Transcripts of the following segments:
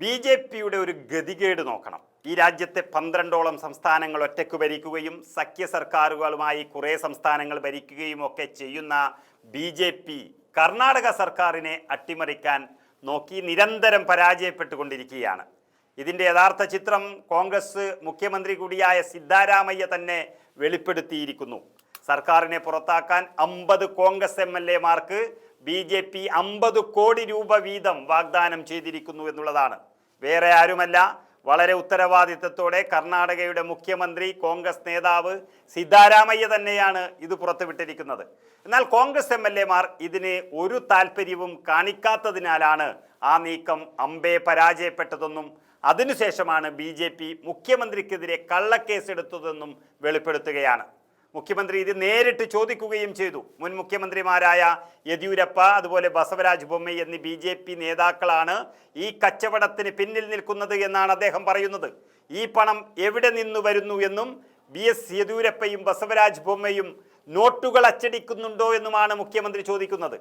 B J പിയുടെ ഒരു ഗതികേട് നോക്കണം. ഈ രാജ്യത്തെ പന്ത്രണ്ടോളം സംസ്ഥാനങ്ങൾ ഒറ്റയ്ക്ക് ഭരിക്കുകയും സഖ്യ സർക്കാരുകളുമായി കുറേ സംസ്ഥാനങ്ങൾ ഭരിക്കുകയും ഒക്കെ ചെയ്യുന്ന ബി ജെ പി കർണാടക സർക്കാരിനെ അട്ടിമറിക്കാൻ നോക്കി നിരന്തരം പരാജയപ്പെട്ടുകൊണ്ടിരിക്കുകയാണ്. ഇതിന്റെ യഥാർത്ഥ ചിത്രം കോൺഗ്രസ് മുഖ്യമന്ത്രി കൂടിയായ സിദ്ധാരാമയ്യ തന്നെ വെളിപ്പെടുത്തിയിരിക്കുന്നു. സർക്കാരിനെ പുറത്താക്കാൻ അമ്പത് കോൺഗ്രസ് എം എൽ എമാർക്ക് ബി ജെ പി അമ്പത് കോടി രൂപ വീതം വാഗ്ദാനം ചെയ്തിരിക്കുന്നു എന്നുള്ളതാണ്. വേറെ ആരുമല്ല. വളരെ ഉത്തരവാദിത്തത്തോടെ കർണാടകയുടെ മുഖ്യമന്ത്രി കോൺഗ്രസ് നേതാവ് സിദ്ധാരാമയ്യ തന്നെയാണ് ഇത് പുറത്തുവിട്ടിരിക്കുന്നത്. എന്നാൽ കോൺഗ്രസ് എം എൽ എമാർ ഇതിന് ഒരു താല്പര്യവും കാണിക്കാത്തതിനാലാണ് ആ നീക്കം അമ്പേ പരാജയപ്പെട്ടതെന്നും അതിനുശേഷമാണ് ബി ജെ പി മുഖ്യമന്ത്രിക്കെതിരെ കള്ളക്കേസെടുത്തതെന്നും വെളിപ്പെടുത്തുകയാണ്. മുഖ്യമന്ത്രി ഇത് നേരിട്ട് ചോദിക്കുകയും ചെയ്തു. മുൻ മുഖ്യമന്ത്രിമാരായ യെദ്യൂരപ്പ അതുപോലെ ബസവരാജ് ബൊമ്മൈ എന്നീ ബി ജെ പി നേതാക്കളാണ് ഈ കച്ചവടത്തിന് പിന്നിൽ നിൽക്കുന്നത് എന്നാണ് അദ്ദേഹം പറയുന്നത്. ഈ പണം എവിടെ നിന്ന് വരുന്നു എന്നും ബി എസ് യെദ്യൂരപ്പയും ബസവരാജ് ബൊമ്മയും നോട്ടുകൾ അച്ചടിക്കുന്നുണ്ടോ എന്നുമാണ് മുഖ്യമന്ത്രി ചോദിക്കുന്നത്.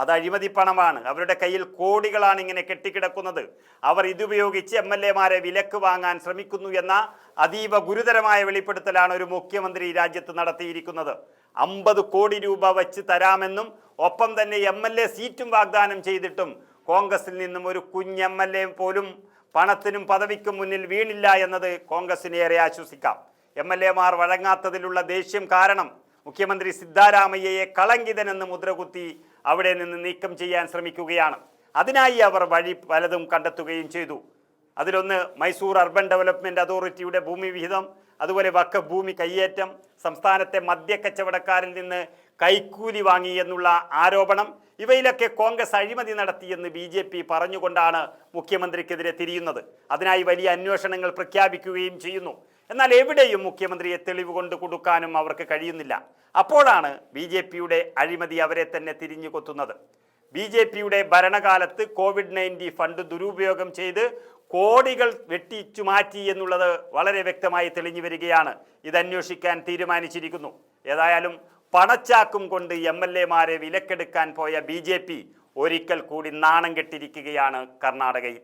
അത് അഴിമതി പണമാണ്. അവരുടെ കയ്യിൽ കോടികളാണ് ഇങ്ങനെ കെട്ടിക്കിടക്കുന്നത്. അവർ ഇതുപയോഗിച്ച് എം എൽ എമാരെ വിലക്ക് വാങ്ങാൻ ശ്രമിക്കുന്നു എന്ന അതീവ ഗുരുതരമായ വെളിപ്പെടുത്തലാണ് ഒരു മുഖ്യമന്ത്രി രാജ്യത്ത് നടത്തിയിരിക്കുന്നത്. അമ്പത് കോടി രൂപ വെച്ച് തരാമെന്നും ഒപ്പം തന്നെ എം എൽ എ സീറ്റും വാഗ്ദാനം ചെയ്തിട്ടും കോൺഗ്രസിൽ നിന്നും ഒരു കുഞ്ഞ് എം എൽ എ പോലും പണത്തിനും പദവിക്കും മുന്നിൽ വീണില്ല എന്നത് കോൺഗ്രസിനെ ഏറെ ആശ്വസിക്കാം. എം എൽ എമാർ വഴങ്ങാത്തതിലുള്ള ദേഷ്യം കാരണം മുഖ്യമന്ത്രി സിദ്ധാരാമയ്യയെ കളങ്കിതനെന്ന് മുദ്രകുത്തി അവിടെ നിന്ന് നീക്കം ചെയ്യാൻ ശ്രമിക്കുകയാണ്. അതിനായി അവർ വഴി പലതും കണ്ടെത്തുകയും ചെയ്തു. അതിലൊന്ന് മൈസൂർ അർബൻ ഡെവലപ്മെന്റ് അതോറിറ്റിയുടെ ഭൂമി വിഹിതം അതുപോലെ വക്ക ഭൂമി കയ്യേറ്റം സംസ്ഥാനത്തെ മദ്യക്കച്ചവടക്കാരിൽ നിന്ന് കൈക്കൂലി വാങ്ങി എന്നുള്ള ആരോപണം ഇവയിലൊക്കെ കോൺഗ്രസ് അഴിമതി നടത്തിയെന്ന് ബി ജെ പി പറഞ്ഞുകൊണ്ടാണ് മുഖ്യമന്ത്രിക്കെതിരെ തിരിയുന്നത്. അതിനായി വലിയ അന്വേഷണങ്ങൾ പ്രഖ്യാപിക്കുകയും ചെയ്യുന്നു. എന്നാൽ എവിടെയും മുഖ്യമന്ത്രിയെ തെളിവ് കൊണ്ട് കൊടുക്കാനും അവർക്ക് കഴിയുന്നില്ല. അപ്പോഴാണ് ബി ജെ പിയുടെ അഴിമതി അവരെ തന്നെ തിരിഞ്ഞു കൊത്തുന്നത്. ബി ജെ പിയുടെ ഭരണകാലത്ത് കോവിഡ് നയന്റീൻ ഫണ്ട് ദുരുപയോഗം ചെയ്ത് കോടികൾ വെട്ടിച്ചു മാറ്റി എന്നുള്ളത് വളരെ വ്യക്തമായി തെളിഞ്ഞു വരികയാണ്. ഇത് അന്വേഷിക്കാൻ തീരുമാനിച്ചിരിക്കുന്നു. ഏതായാലും പണച്ചാക്കും കൊണ്ട് എം എൽ എമാരെ വിലക്കെടുക്കാൻ പോയ ബി ജെ പി ഒരിക്കൽ കൂടി നാണം കെട്ടിരിക്കുകയാണ് കർണാടകയിൽ.